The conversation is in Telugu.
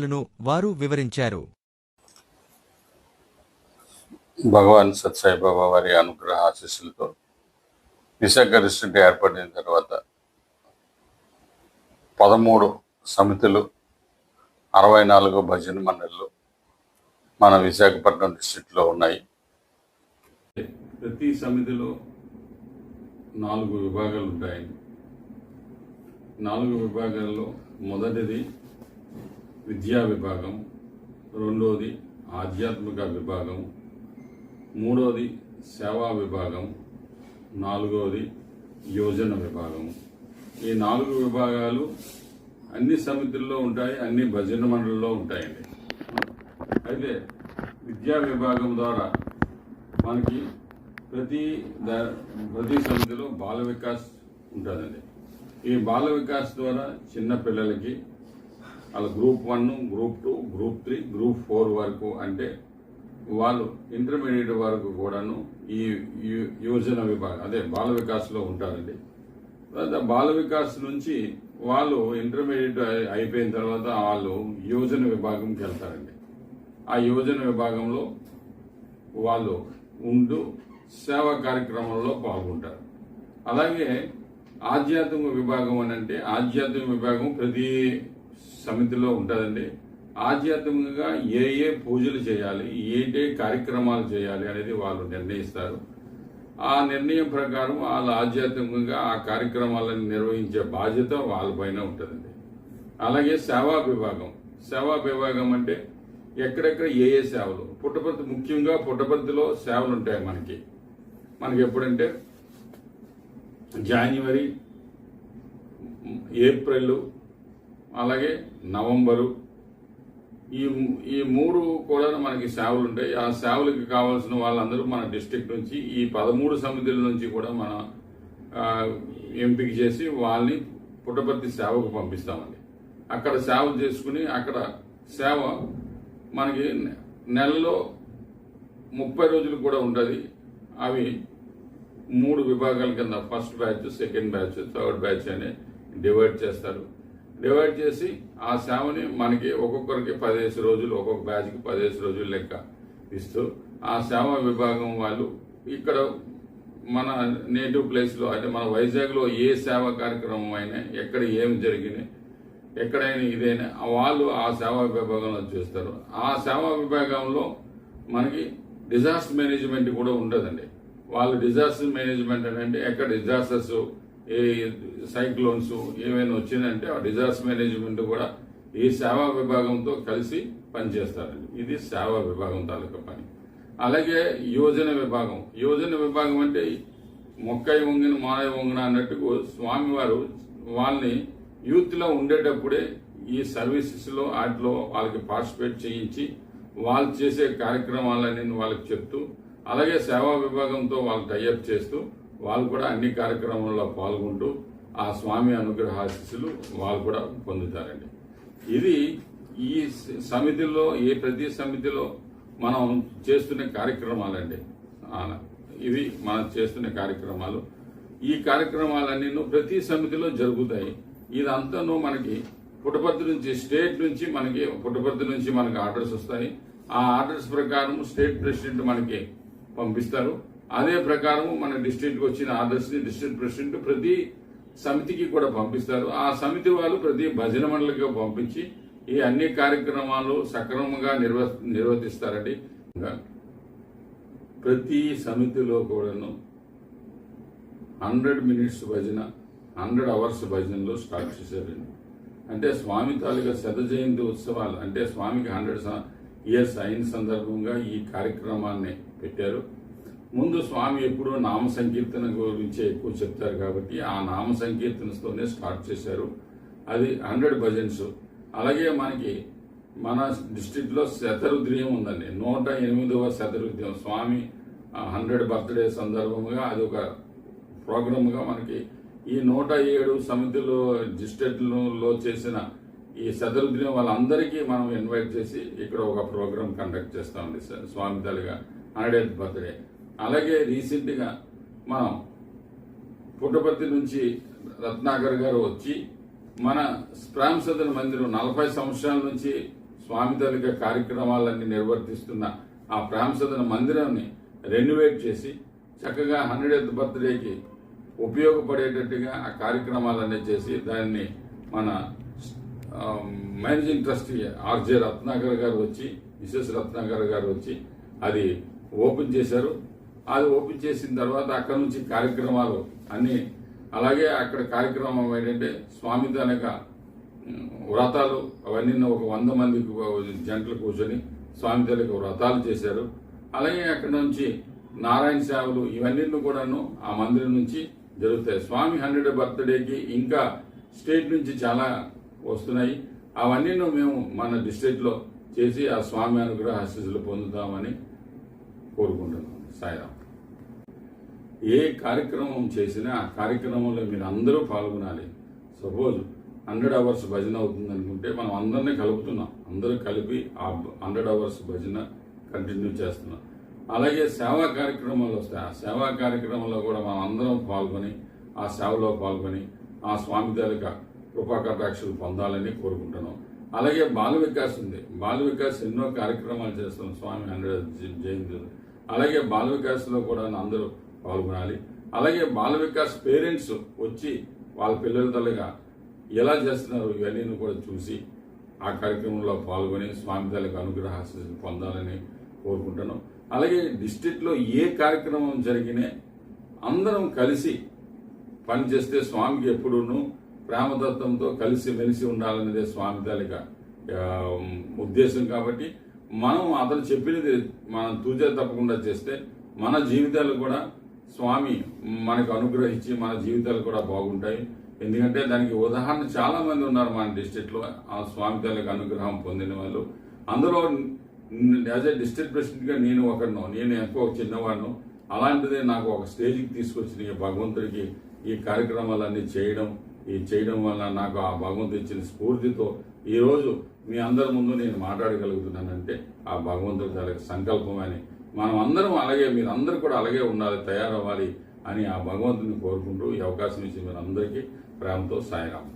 లను వారు వివరించారు. భగవాన్ సత్సాయిబాబా వారి అనుగ్రహ ఆశీస్సులతో విశాఖ డిస్ట్రిక్ట్ ఏర్పడిన తర్వాత పదమూడు సమితులు అరవై నాలుగు భజన మండళ్ళు మన విశాఖపట్నం డిస్ట్రిక్ట్లో ఉన్నాయి. ప్రతి సమితిలో నాలుగు విభాగాలు ఉంటాయి. నాలుగు విభాగాల్లో మొదటిది విద్యా విభాగం రెండోది ఆధ్యాత్మిక విభాగం మూడోది సేవా విభాగం నాలుగోది యోజన విభాగం. ఈ నాలుగు విభాగాలు అన్ని సమితుల్లో ఉంటాయి అన్ని భజన మండలిలో ఉంటాయండి. అయితే విద్యా విభాగం ద్వారా మనకి ప్రతి ద- ప్రతి సమితిలో బాల వికాస్ ఉంటుందండి. ఈ బాల వికాస్ ద్వారా చిన్న పిల్లలకి వాళ్ళ group one group two group three group four వరకు అంటే వాళ్ళు ఇంటర్మీడియట్ వరకు కూడాను ఈ యోజన విభాగం అదే బాల వికాస్లో ఉంటారండి. తర్వాత బాల వికాస్ నుంచి వాళ్ళు ఇంటర్మీడియట్ అయి- అయిపోయిన తర్వాత వాళ్ళు యోజన విభాగంకి వెళ్తారండి. ఆ యోజన విభాగంలో వాళ్ళు ఉంటూ సేవా కార్యక్రమంలో పాల్గొంటారు. అలాగే ఆధ్యాత్మిక విభాగం అని అంటే ఆధ్యాత్మిక విభాగం ప్రతి సమితిలో ఉంటుందండి. ఆధ్యాత్మికంగా ఏ ఏ పూజలు చేయాలి ఏ ఏ కార్యక్రమాలు చేయాలి అనేది వాళ్ళు నిర్ణయిస్తారు. ఆ నిర్ణయం ప్రకారం వాళ్ళు ఆధ్యాత్మికంగా ఆ కార్యక్రమాలను నిర్వహించే బాధ్యత వాళ్ళపైన ఉంటుందండి. అలాగే సేవా విభాగం. సేవా విభాగం అంటే ఎక్కడెక్కడ ఏ ఏ సేవలు? పుట్టపర్తి ముఖ్యంగా పుట్టపర్తిలో సేవలు ఉంటాయి మనకి. మనకి ఎప్పుడంటే జనవరి ఏప్రిల్ అలాగే నవంబరు. ఈ ఈ మూడు కూడా మనకి సేవలు ఉంటాయి. ఆ సేవలకు కావాల్సిన వాళ్ళందరూ మన డిస్టిక్ నుంచి ఈ పదమూడు సమితుల నుంచి కూడా మన ఎంపిక చేసి వాళ్ళని పుట్టపర్తి సేవకు పంపిస్తామండి. అక్కడ సేవలు చేసుకుని అక్కడ సేవ మనకి నె- నెలలో ముప్పై రోజులు కూడా ఉంటుంది. అవి మూడు విభాగాల కింద first batch second batch third batch అని డివైడ్ చేస్తారు. డివైడ్ చేసి ఆ సేవని మనకి ఒక్కొక్కరికి పదిహేను రోజులు ఒక్కొక్క బ్యాచ్కి పదిహేను రోజులు లెక్క ఇస్తూ ఆ సేవ విభాగం వాళ్ళు ఇక్కడ మన నేటివ్ ప్లేస్లో అంటే మన వైజాగ్లో ఏ సేవా కార్యక్రమం అయినా ఎక్కడ ఏమి జరిగినాయి ఎక్కడైనా ఇదైనా వాళ్ళు ఆ సేవా విభాగంలో చేస్తారు. ఆ సేవా విభాగంలో మనకి డిజాస్టర్ మేనేజ్మెంట్ కూడా ఉండదండి. వాళ్ళు డిజాస్టర్ మేనేజ్మెంట్ అంటే ఎక్కడ డిజాస్టర్స్ సైక్లోన్స్ ఏమైనా వచ్చిందంటే ఆ డిజాస్టర్ మేనేజ్మెంట్ కూడా ఈ సేవా విభాగంతో కలిసి పనిచేస్తారండి. ఇది సేవా విభాగం తాలూకా పని. అలాగే యోజన విభాగం. యోజన విభాగం అంటే మొక్కై వంగిన మాయ వంగిన అన్నట్టు స్వామివారు వాళ్ళని యూత్లో ఉండేటప్పుడే ఈ సర్వీసెస్లో వాటిలో వాళ్ళకి పార్టిసిపేట్ చేయించి వాళ్ళు చేసే కార్యక్రమాలన్నీ వాళ్ళకి చెప్తూ అలాగే సేవా విభాగంతో వాళ్ళు టైఅప్ చేస్తూ వాళ్ళు కూడా అన్ని కార్యక్రమాల్లో పాల్గొంటూ ఆ స్వామి అనుగ్రహాశిస్సులు వాళ్ళు కూడా పొందుతారండి. ఇది ఈ సమితిలో ఏ ప్రతి సమితిలో మనం చేస్తున్న కార్యక్రమాలండి. ఇవి మనం చేస్తున్న కార్యక్రమాలు. ఈ కార్యక్రమాలన్నీ ప్రతి సమితిలో జరుగుతాయి. ఇదంతాను మనకి పుట్టపర్తి నుంచి స్టేట్ నుంచి మనకి పుట్టపర్తి నుంచి మనకి ఆర్డర్స్ వస్తాయి. ఆ ఆర్డర్స్ ప్రకారం స్టేట్ ప్రెసిడెంట్ మనకి పంపిస్తారు. అదే ప్రకారం మన డిస్ట్రిక్ట్కి వచ్చిన ఆర్డర్స్ని డిస్ట్రిక్ట్ ప్రెసిడెంట్ ప్రతి సమితికి కూడా పంపిస్తారు. ఆ సమితి వాళ్ళు ప్రతి భజన మండలికి పంపించి ఈ అన్ని కార్యక్రమాలు సక్రమంగా నిర్వ నిర్వర్తిస్తారండి. ప్రతి సమితిలో కూడాను హండ్రెడ్ మినిట్స్ భజన హండ్రెడ్ అవర్స్ భజనలో స్టార్ట్ చేశారండి. అంటే స్వామి తాలూకా శత జయంతి ఉత్సవాలు అంటే స్వామికి హండ్రెడ్ ఇయర్స్ అయిన సందర్భంగా ఈ కార్యక్రమాన్ని పెట్టారు. ముందు స్వామి ఎప్పుడు నామ సంకీర్తన గురించి ఎక్కువ చెప్తారు కాబట్టి ఆ నామ సంకీర్తనతోనే స్టార్ట్ చేశారు. అది హండ్రెడ్ భజన్స్. అలాగే మనకి మన డిస్టిక్లో లో శతరుద్రియం ఉందండి. నూట ఎనిమిదవ శతరుద్రియం. స్వామి హండ్రెడ్ బర్త్డే సందర్భంగా అది ఒక ప్రోగ్రామ్గా మనకి ఈ నూట ఏడు సమితిలో డిస్ట్రిక్ట్లో చేసిన ఈ శతరుద్రియం వాళ్ళందరికీ మనం ఇన్వైట్ చేసి ఇక్కడ ఒక ప్రోగ్రామ్ కండక్ట్ చేస్తామండి సార్. స్వామి తల్లిగా హండ్రెడ్ బర్త్డే. అలాగే రీసెంట్గా మనం పుట్టపర్తి నుంచి రత్నాకర్ గారు వచ్చి మన ప్రేమ మందిరం నలభై సంవత్సరాల నుంచి స్వామి తాలూకా కార్యక్రమాలన్నీ నిర్వర్తిస్తున్న ఆ ప్రేమ సదన మందిరాన్ని రెన్యువేట్ చేసి చక్కగా హండ్రెడ్ బర్త్డేకి ఉపయోగపడేటట్టుగా ఆ కార్యక్రమాలన్నీ చేసి దాన్ని మన మేనేజింగ్ ట్రస్టీ ఆర్జే రత్నాకర్ గారు వచ్చి మిసెస్ రత్నాకర్ గారు వచ్చి అది ఓపెన్ చేశారు. అది ఓపెన్ చేసిన తర్వాత అక్కడ నుంచి కార్యక్రమాలు అన్ని అలాగే అక్కడ కార్యక్రమం ఏంటంటే స్వామి తనక వ్రతాలు అవన్నీ ఒక వంద మందికి జంటలు కూర్చొని స్వామి తల్లికి వ్రతాలు చేశారు. అలాగే అక్కడ నుంచి నారాయణ సేవలు ఇవన్నీ కూడాను ఆ మందిరం నుంచి జరుగుతాయి. స్వామి హండ్రెడ్ బర్త్డేకి ఇంకా స్టేట్ నుంచి చాలా వస్తున్నాయి. అవన్నీ మేము మన డిస్ట్రిక్ట్లో చేసి ఆ స్వామి అనుగ్రహ ఆశీస్సులు పొందుతామని కోరుకుంటున్నాం. సాయిరామ్. ఏ కార్యక్రమం చేసినా ఆ కార్యక్రమంలో మీరు అందరూ పాల్గొనాలి. సపోజ్ హండ్రెడ్ అవర్స్ భజన అవుతుంది అనుకుంటే మనం అందరినీ కలుపుతున్నాం. అందరూ కలిపి ఆ హండ్రెడ్ అవర్స్ భజన కంటిన్యూ చేస్తున్నాం. అలాగే సేవా కార్యక్రమాలు వస్తాయి. ఆ సేవా కార్యక్రమంలో కూడా మనం అందరం పాల్గొని ఆ సేవలో పాల్గొని ఆ స్వామి తాలూకా కృపాకటాక్షలు పొందాలని కోరుకుంటున్నాం. అలాగే బాల వికాస్ ఉంది. బాల వికాస్ ఎన్నో కార్యక్రమాలు చేస్తున్నాం. స్వామి హండ్రెడ్ జయంతి అలాగే బాల వికాస్లో కూడా అందరూ పాల్గొనాలి. అలాగే బాల వికాస్ పేరెంట్స్ వచ్చి వాళ్ళ పిల్లల తల్లిగా ఎలా చేస్తున్నారు ఇవన్నీ కూడా చూసి ఆ కార్యక్రమంలో పాల్గొని స్వామి తల్లికి అనుగ్రహ పొందాలని కోరుకుంటున్నాం. అలాగే డిస్ట్రిక్ట్లో ఏ కార్యక్రమం జరిగినా అందరం కలిసి పనిచేస్తే స్వామికి ఎప్పుడూను ప్రేమతత్వంతో కలిసి మెలిసి ఉండాలనేదే స్వామి తల్లిక ఉద్దేశం కాబట్టి మనం అతను చెప్పినది మనం తూచే తప్పకుండా చేస్తే మన జీవితాలు కూడా స్వామి మనకు అనుగ్రహించి మన జీవితాలు కూడా బాగుంటాయి. ఎందుకంటే దానికి ఉదాహరణ చాలా మంది ఉన్నారు మన డిస్ట్రిక్ట్లో ఆ స్వామి తల్లికి అనుగ్రహం పొందిన వాళ్ళు. అందులో యాజ్ ఏ డిస్ట్రిక్ట్ ప్రెసిడెంట్గా నేను ఒకరినో నేను ఎక్కువ చిన్నవాడిను అలాంటిదే నాకు ఒక స్టేజ్కి తీసుకొచ్చిన ఈ భగవంతుడికి ఈ కార్యక్రమాలన్నీ చేయడం ఈ చేయడం వల్ల నాకు ఆ భగవంతు ఇచ్చిన స్ఫూర్తితో ఈ రోజు మీ అందరి ముందు నేను మాట్లాడగలుగుతున్నానంటే ఆ భగవంతుడి సంకల్పం అని మనం అందరం అలాగే మీరు అందరూ కూడా అలాగే ఉండాలి తయారవ్వాలి అని ఆ భగవంతుని కోరుకుంటూ ఈ అవకాశం ఇచ్చి మీరు అందరికీ ప్రేమతో సాయిరాం.